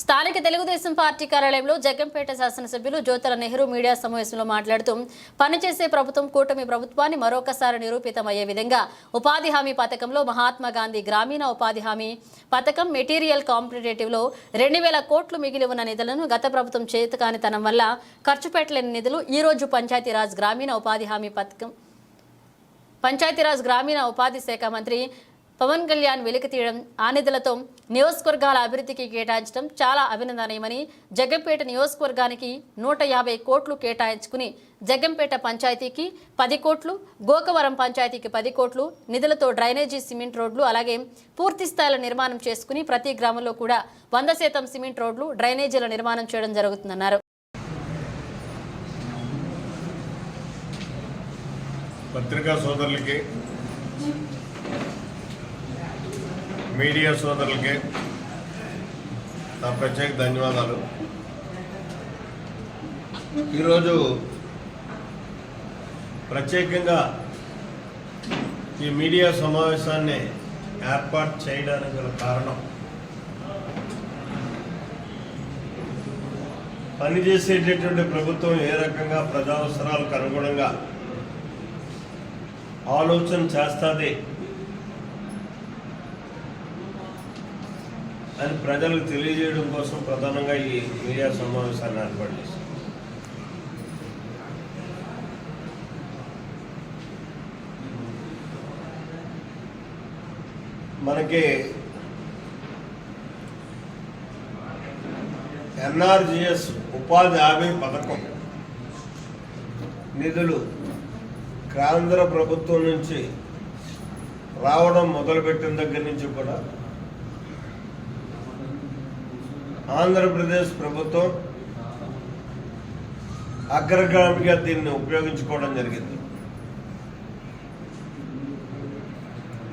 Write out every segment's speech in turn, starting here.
స్థానిక తెలుగుదేశం పార్టీ కార్యాలయంలో జగ్గంపేట శాసనసభ్యులు జ్యోతుల నెహ్రూ మీడియా సమావేశంలో మాట్లాడుతూ పనిచేసే ప్రభుత్వం కూటమి ప్రభుత్వాన్ని మరొకసారి నిరూపితమయ్యే విధంగా ఉపాధి హామీ పథకంలో మహాత్మా గాంధీ గ్రామీణ ఉపాధి హామీ పథకం మెటీరియల్ కాంపిటేటివ్లో రెండు వేల కోట్లు మిగిలి ఉన్న నిధులను గత ప్రభుత్వం చేతకానితనం వల్ల ఖర్చు పెట్టలేని నిధులు ఈరోజు పంచాయతీరాజ్ గ్రామీణ ఉపాధి హామీ పథకం పంచాయతీరాజ్ గ్రామీణ ఉపాధి శాఖ మంత్రి పవన్ కళ్యాణ్ వెలికి తీయడం ఆ నిధులతో నియోజకవర్గాల అభివృద్ధికి కేటాయించడం చాలా అభినందనీయమని జగ్గంపేట నియోజకవర్గానికి నూట యాభై కోట్లు కేటాయించుకుని జగ్గంపేట పంచాయతీకి పది కోట్లు గోకవరం పంచాయతీకి పది కోట్లు నిధులతో డ్రైనేజీ సిమెంట్ రోడ్లు అలాగే పూర్తి స్థాయిలో నిర్మాణం చేసుకుని ప్రతి గ్రామంలో కూడా వంద శాతం సిమెంట్ రోడ్లు డ్రైనేజీల నిర్మాణం చేయడం జరుగుతుందన్నారు. పత్రికా సోదరులకి మీడియా సోదరులకి నా ప్రత్యేక ధన్యవాదాలు. ఈరోజు ప్రత్యేకంగా ఈ మీడియా సమావేశాన్ని ఏర్పాటు చేయడానికి గల కారణం పనిచేసేటటువంటి ప్రభుత్వం ఏ రకంగా ప్రజా అవసరాలకు అనుగుణంగా ఆలోచన చేస్తుంది అని ప్రజలకు తెలియజేయడం కోసం ప్రధానంగా ఈ మీడియా సమావేశాన్ని ఏర్పాటు చేశారు. మనకి ఎన్ఆర్జిఎస్ ఉపాధి హామీ పథకం నిధులు కేంద్ర ప్రభుత్వం నుంచి రావడం మొదలుపెట్టిన దగ్గర నుంచి కూడా ఆంధ్రప్రదేశ్ ప్రభుత్వం అగ్రగామిగా దీన్ని ఉపయోగించుకోవడం జరిగింది.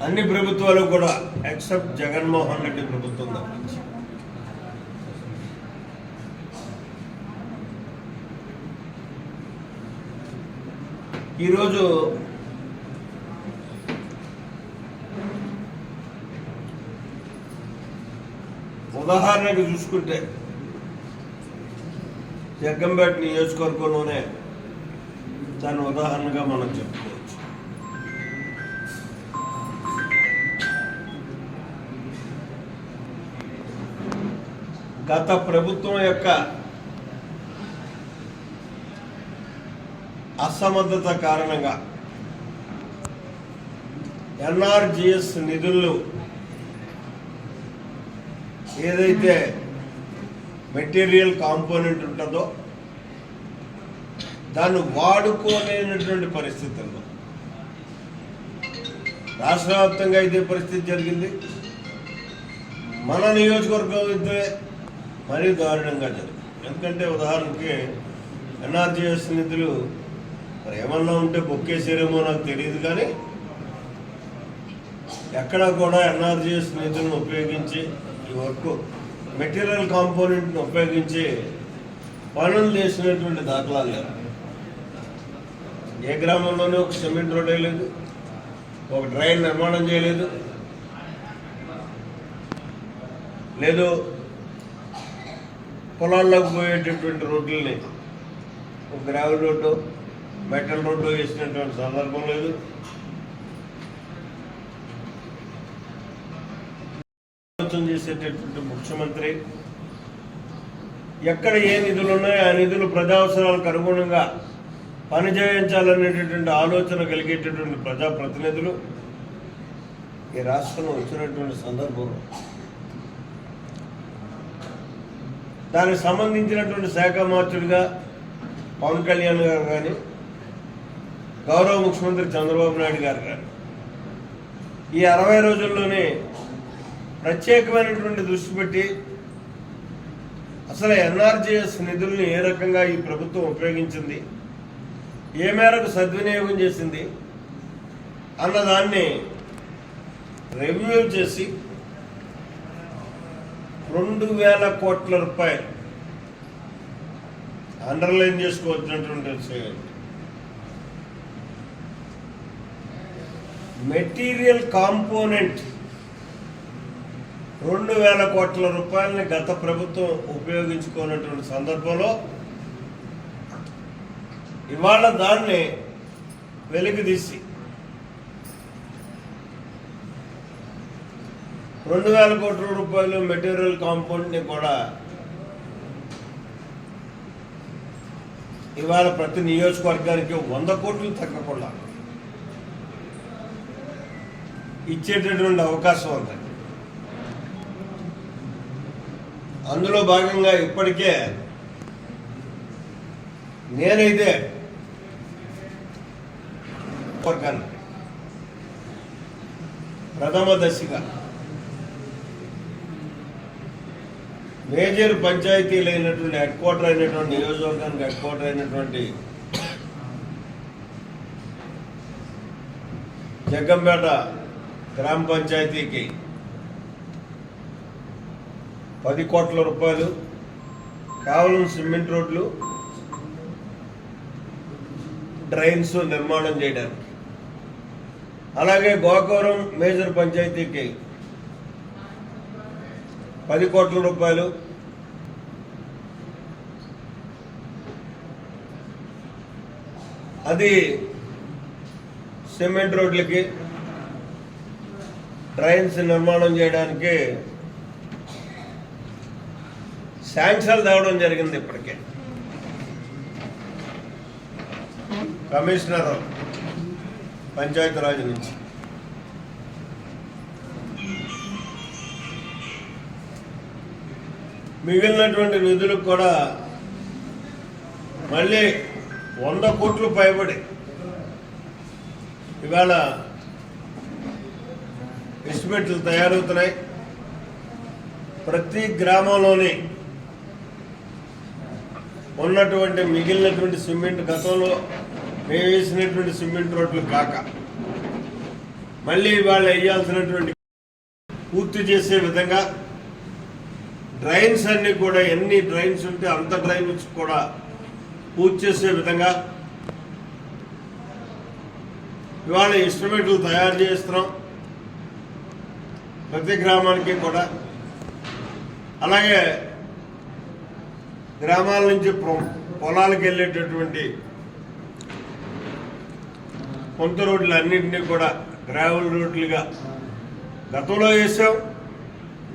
అన్ని ప్రభుత్వాలు కూడా ఎక్సెప్ట్ జగన్మోహన్ రెడ్డి ప్రభుత్వం తప్పించి. ఈరోజు ఉదాహరణకు చూసుకుంటే జగ్గంపేట నియోజకవర్గంలోనే దాని ఉదాహరణగా మనం చెప్పుకోవచ్చు. గత ప్రభుత్వం యొక్క అసమర్థత కారణంగా ఎన్ఆర్జిఎస్ నిధులు ఏదైతే మెటీరియల్ కాంపోనెంట్ ఉంటుందో దాన్ని వాడుకోలేనటువంటి పరిస్థితుల్లో రాష్ట్ర వ్యాప్తంగా ఇదే పరిస్థితి జరిగింది. మన నియోజకవర్గం అయితే మరీ దారుణంగా జరిగింది. ఎందుకంటే ఉదాహరణకి ఎన్ఆర్జిఎస్ నిధులు మరి ఏమన్నా ఉంటే బొక్కేసారేమో నాకు తెలియదు కానీ ఎక్కడ కూడా ఎన్ఆర్జీఎస్ నిధులను ఉపయోగించి వర్క్ మెటీరియల్ కాంపోనెంట్ని ఉపయోగించి పనులు చేసినటువంటి దాఖలాలు లేవు ఏ గ్రామంలోనూ ఒక సిమెంట్ రోడ్ వేయలేదు ఒక డ్రైన్ నిర్మాణం చేయలేదు లేదు పొలాల్లోకి పోయేటటువంటి రోడ్లని ఒక గ్రావెల్ రోడ్డు మెటల్ రోడ్డు వేసినటువంటి సందర్భం లేదు ఆలోచన చేసేటటువంటి ముఖ్యమంత్రి ఎక్కడ ఏ నిధులు ఉన్నాయో ఆ నిధులు ప్రజా అవసరాలకు అనుగుణంగా పనిచేయించాలనేటటువంటి ఆలోచన కలిగేటటువంటి ప్రజాప్రతినిధులు ఈ రాష్ట్రంలో వచ్చినటువంటి సందర్భంలో దానికి సంబంధించినటువంటి శాఖ మార్చుడిగా పవన్ కళ్యాణ్ గారు కానీ గౌరవ ముఖ్యమంత్రి చంద్రబాబు నాయుడు గారు కానీ ఈ అరవై రోజుల్లోనే ప్రత్యేకమైనటువంటి దృష్టి పెట్టి అసలు ఎన్ఆర్జీఎస్ నిధుల్ని ఏ రకంగా ఈ ప్రభుత్వం ఉపయోగించింది? ఏ మేరకు సద్వినియోగం చేసింది? అన్నదాన్ని రెవ్యూ చేసి రెండు వేల కోట్ల రూపాయలు అండర్లైన్ చేసుకోవచ్చినటువంటి విషయం. మెటీరియల్ కాంపోనెంట్ రెండు వేల కోట్ల రూపాయలని గత ప్రభుత్వం ఉపయోగించుకున్నటువంటి సందర్భంలో ఇవాళ దాన్ని వెలికిదీసి రెండు వేల కోట్ల రూపాయలు మెటీరియల్ కాంపౌండ్ని కూడా ఇవాళ ప్రతి నియోజకవర్గానికి వంద కోట్లు తగ్గకుండా ఇచ్చేటటువంటి అవకాశం ఉంది. అందులో భాగంగా ఇప్పటికే నేనైతే ప్రథమ దశగా మేజర్ పంచాయతీలు అయినటువంటి హెడ్ క్వార్టర్ అయినటువంటి నియోజకవర్గానికి హెడ్ క్వార్టర్ అయినటువంటి జగ్గంపేట గ్రామ పంచాయతీకి పది కోట్ల రూపాయలు కేవలం సిమెంట్ రోడ్లు డ్రైన్స్ నిర్మాణం చేయడానికి. అలాగే గోకవరం మేజర్ పంచాయతీకి పది కోట్ల రూపాయలు. అది సిమెంట్ రోడ్లకి డ్రైన్స్ నిర్మాణం చేయడానికి శాంక్షన్లు తేవడం జరిగింది ఇప్పటికే. కమిషనర్ పంచాయతీరాజ్ నుంచి. మిగిలినటువంటి నిధులకు కూడా మళ్ళీ వంద కోట్లు పైబడి ఇవాళ ఎస్టిమేట్లు తయారవుతున్నాయి. ప్రతి గ్రామంలోని ఉన్నటువంటి మిగిలినటువంటి సిమెంట్ గతంలో మేము వేసినటువంటి సిమెంట్ రోడ్లు కాక మళ్ళీ ఇవాళ వేయాల్సినటువంటి పూర్తి చేసే విధంగా డ్రైన్స్ అన్ని కూడా ఎన్ని డ్రైన్స్ ఉంటే అంత డ్రైన్స్ కూడా పూర్తి చేసే విధంగా ఇవాళ ఇన్స్ట్రుమెంట్లు తయారు చేస్తున్నాం ప్రతి గ్రామానికి కూడా. అలాగే గ్రామాల నుంచి పొ- పొలాలకు వెళ్ళేటటువంటి కొంత రోడ్లు అన్నింటినీ కూడా గ్రావెల్ రోడ్లుగా గతంలో వేసాం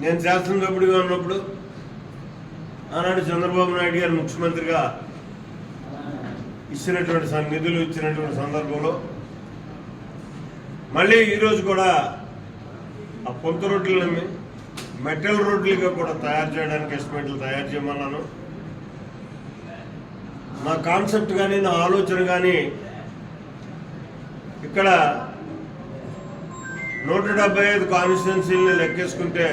నేను శాసనసభ్యుడిగా ఉన్నప్పుడు ఆనాడు చంద్రబాబు నాయుడు గారు ముఖ్యమంత్రిగా ఇచ్చినటువంటి నిధులు ఇచ్చినటువంటి సందర్భంలో మళ్ళీ ఈరోజు కూడా ఆ పొంత రోడ్లని మెటల్ రోడ్లుగా కూడా తయారు చేయడానికి ఎస్టిమేట్లు తయారు చేయమన్నాను. నా కాన్సెప్ట్ కానీ నా ఆలోచన కానీ ఇక్కడ నూట డెబ్బై ఐదు కాన్స్టిట్యున్సీలని లెక్కేసుకుంటే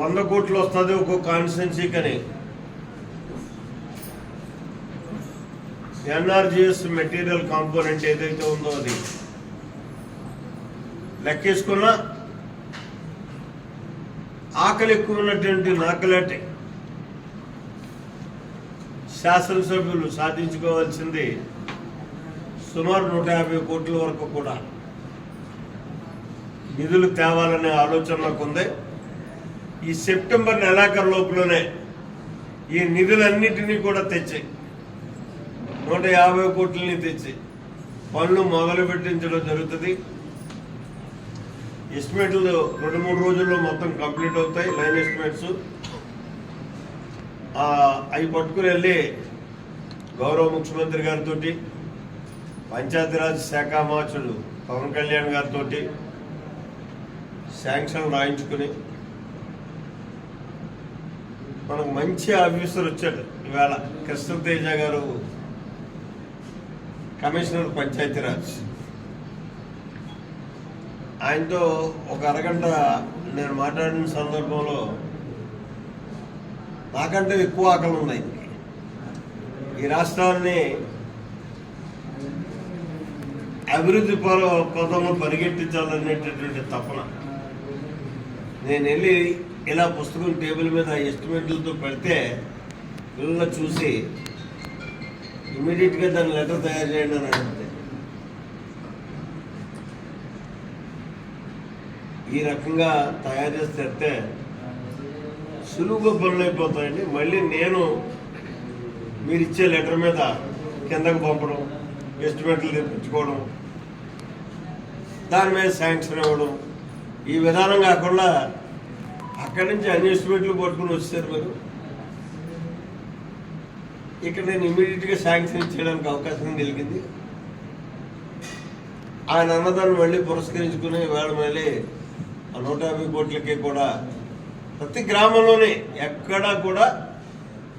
వంద కోట్లు వస్తుంది ఒక్కో కాన్స్టిట్యున్సీ కానీ ఎన్ఆర్జిఎస్ మెటీరియల్ కాంపోనెంట్ ఏదైతే ఉందో అది లెక్కేసుకున్నా ఆకలి ఎక్కువ ఉన్నటువంటి నాకలాటే. శాసనసభ్యులు సాధించుకోవాల్సింది సుమారు నూట యాభై కోట్ల వరకు కూడా. నిధులు తేవాలనే ఆలోచన ఉంది. ఈ సెప్టెంబర్ నెలాఖరు లోపలనే ఈ నిధులన్నిటినీ కూడా తెచ్చి నూట యాభై కోట్లని తెచ్చి పనులు మొదలు పెట్టించడం జరుగుతుంది. ఎస్టిమేట్లు రెండు మూడు రోజుల్లో మొత్తం కంప్లీట్ అవుతాయి లైన్ ఎస్టిమేట్స్. అవి పట్టుకుని వెళ్ళి గౌరవ ముఖ్యమంత్రి గారితో పంచాయతీరాజ్ శాఖ మార్చులు పవన్ కళ్యాణ్ గారితో శాంక్షన్ రాయించుకుని మనకు మంచి ఆఫీసర్ వచ్చాడు. ఇవాళ కృష్ణతేజ గారు కమిషనర్ పంచాయతీరాజ్. ఆయనతో ఒక అరగంట నేను మాట్లాడిన సందర్భంలో నాకంటే ఎక్కువ ఆకలి ఉన్నాయి. ఈ రాష్ట్రాన్ని అభివృద్ధి పర పదంలో పరిగెట్టించాలనేటటువంటి తపన. నేను వెళ్ళి ఇలా పుస్తకం టేబుల్ మీద ఎస్టిమేట్లతో పెడితే పిల్లలు చూసి ఇమీడియట్గా దాని లెటర్ తయారు చేయండి అని అడిగితే. ఈ రకంగా తయారు చేస్తే సులువుగా పనులు అయిపోతాయండి మళ్ళీ నేను మీరు ఇచ్చే లెటర్ మీద కిందకు పంపడం ఎస్టిమేట్లు తెప్పించుకోవడం దాని మీద శాంక్షన్ ఇవ్వడం ఈ విధానం కాకుండా అక్కడి నుంచి అన్ని ఎస్టిమేట్లు పట్టుకుని వచ్చారు మీరు. ఇక్కడ నేను ఇమీడియట్గా శాంక్షన్ ఇచ్చేయడానికి అవకాశం కలిగింది. ఆయన అన్నదాన్ని మళ్ళీ పురస్కరించుకుని వాళ్ళు మళ్ళీ ఆ నూట యాభై కోట్లకి కూడా ప్రతి గ్రామంలోనే ఎక్కడా కూడా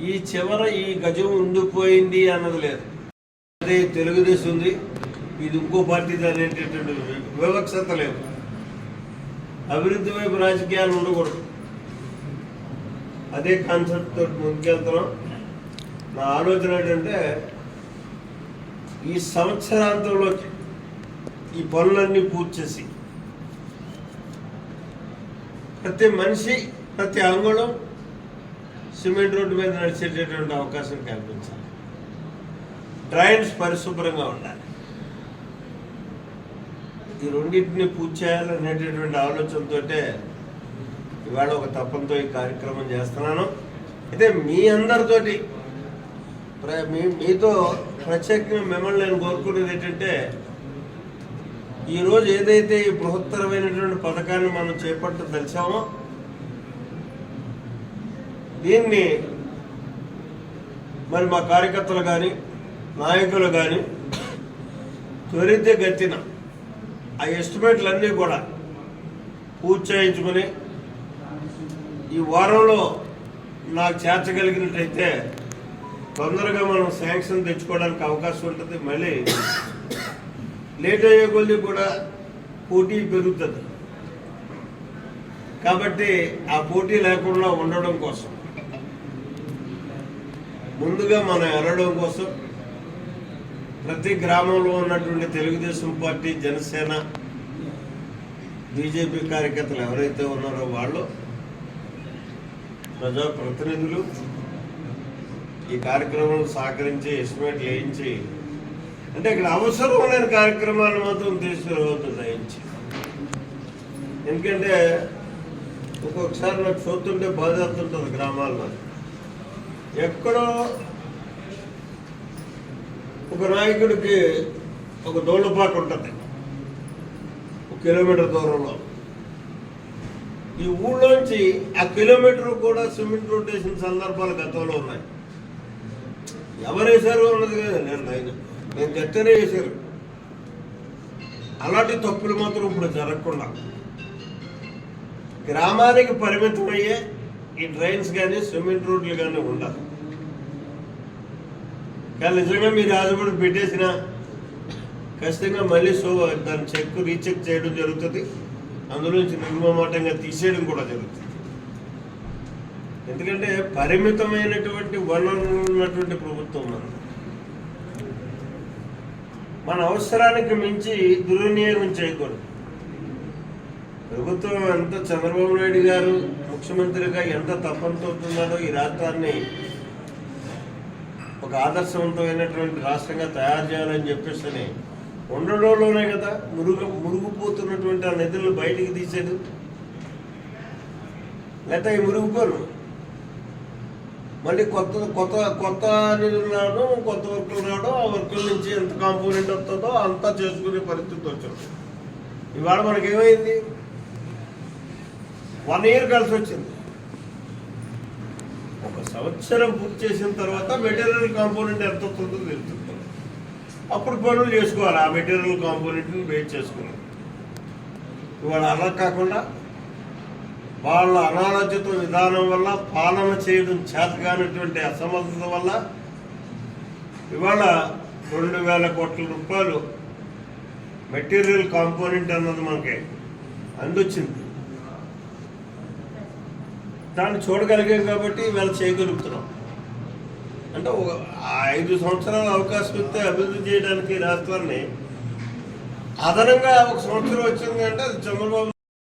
ఈ చివర ఈ గజం ఉండిపోయింది అన్నది లేదు. అదే తెలుగుదేశం ఉంది. ఇది ఇంకో పార్టీ అనేటటువంటి వివక్షత లేదు. అభివృద్ధి వైపు రాజకీయాలు ఉండకూడదు. అదే కాన్సెప్ట్ తోటి ముందుకెళ్తున్నాం. నా ఆలోచన ఏంటంటే ఈ సంవత్సరాంతంలో ఈ పనులన్నీ పూర్తి చేసి ప్రతి మనిషి ప్రతి అంగుళం సిమెంట్ రోడ్డు మీద నడిచేటటువంటి అవకాశం కల్పించాలి. డ్రైన్స్ పరిశుభ్రంగా ఉండాలి. ఈ రెండింటిని పూర్తి చేయాలనేటటువంటి ఆలోచనతో ఇవాళ ఒక తప్పంతో ఈ కార్యక్రమం చేస్తున్నాను. అయితే మీ అందరితోటి ప్ర- మీ మీతో ప్రత్యేకంగా మిమ్మల్ని నేను కోరుకునేది ఏంటంటే ఈరోజు ఏదైతే ఈ బృహత్తరమైనటువంటి పథకాన్ని మనం చేపట్టదలిచామో దీన్ని మరి మా కార్యకర్తలు కానీ నాయకులు కానీ త్వరితగతిన ఆ ఎస్టిమేట్లన్నీ కూడా పూర్తి ఈ వారంలో నాకు చేర్చగలిగినట్టయితే తొందరగా మనం శాంక్షన్ తెచ్చుకోవడానికి అవకాశం ఉంటుంది. మళ్ళీ లేట్ అయ్యే కొద్ది కూడా పోటీ పెరుగుతుంది. కాబట్టి ఆ పోటీ లేకుండా ఉండడం కోసం ముందుగా మనం ఎరడం కోసం ప్రతి గ్రామంలో ఉన్నటువంటి తెలుగుదేశం పార్టీ జనసేన బీజేపీ కార్యకర్తలు ఎవరైతే ఉన్నారో వాళ్ళు ప్రజాప్రతినిధులు ఈ కార్యక్రమం సహకరించి ఎస్టిమేట్ వేయించి అంటే ఇక్కడ అవసరం లేని కార్యక్రమాలు మాత్రం తీసుకురావద్దు దయించి. ఎందుకంటే ఒక్కొక్కసారి నాకు చూస్తుంటే బాధ అవుతుంటుంది గ్రామాల్లో. ఎక్కడో ఒక నాయకుడికి ఒక దోళ్ళపాటు ఉంటుంది. ఒక కిలోమీటర్ దూరంలో. ఈ ఊళ్ళోంచి ఆ కిలోమీటర్ కూడా సిమెంట్ రోడ్ వేసిన సందర్భాలు గతంలో ఉన్నాయి. ఎవరు వేశారు అన్నది కదా నేను నేను నేను చెప్తేనే వేశారు. అలాంటి తప్పులు మాత్రం ఇప్పుడు జరగకుండా. గ్రామానికి పరిమితమయ్యే ఈ డ్రైన్స్ కానీ సిమెంట్ రోడ్లు కానీ ఉండదు కానీ నిజంగా మీరు రాజుబడి పెట్టేసిన ఖచ్చితంగా మళ్ళీ సో దాని చెక్ రీచెక్ చేయడం జరుగుతుంది. అందులో నుంచి నిర్మమాటంగా తీసేయడం కూడా జరుగుతుంది. ఎందుకంటే పరిమితమైనటువంటి వనరులు ఉన్నటువంటి ప్రభుత్వం మనం. మన అవసరానికి మించి దుర్వినియోగం చేయకూడదు. ప్రభుత్వం ఎంత చంద్రబాబు నాయుడు గారు ముఖ్యమంత్రిగా ఎంత తప్పంతో ఉన్నారో ఈ రాష్ట్రాన్ని ఆదర్శవంతమైనటువంటి రాష్ట్రంగా తయారు చేయాలని చెప్పేసి ఉండడంలోనే కదా మురుగు మురుగుపోతున్నటువంటి ఆ నిధులను బయటికి తీసేది? లేకపోతే ఈ మురుగుపోరు? మళ్ళీ కొత్త కొత్త కొత్త నిధులు రావడం కొత్త వర్కులు రావడం ఆ వర్కుల నుంచి ఎంత కాంపోనెంట్ వస్తుందో అంతా చేసుకునే పరిస్థితి వచ్చింది. ఇవాళ మనకేమైంది? వన్ ఇయర్ కలిసి వచ్చింది. సంవత్సరం పూర్తి చేసిన తర్వాత మెటీరియల్ కాంపోనెంట్ ఎంత వస్తుందో తెలుస్తుంది అప్పుడు పనులు చేసుకోవాలి. ఆ మెటీరియల్ కాంపోనెంట్ని బేస్ చేసుకున్నాం ఇవాళ అలా కాకుండా వాళ్ళ అనారోగ్యత విధానం వల్ల పాలన చేయడం చేతగానటువంటి అసమర్థత వల్ల ఇవాళ రెండు వేల కోట్ల రూపాయలు మెటీరియల్ కాంపోనెంట్ అన్నది మనకి అందొచ్చింది. దాన్ని చూడగలిగాం కాబట్టి ఇవాళ చేయగలుగుతున్నాం. అంటే ఒక ఐదు సంవత్సరాల అవకాశం ఇస్తే అభివృద్ధి చేయడానికి రాష్ట్రాన్ని అదనంగా ఒక సంవత్సరం వచ్చింది అంటే అది చంద్రబాబు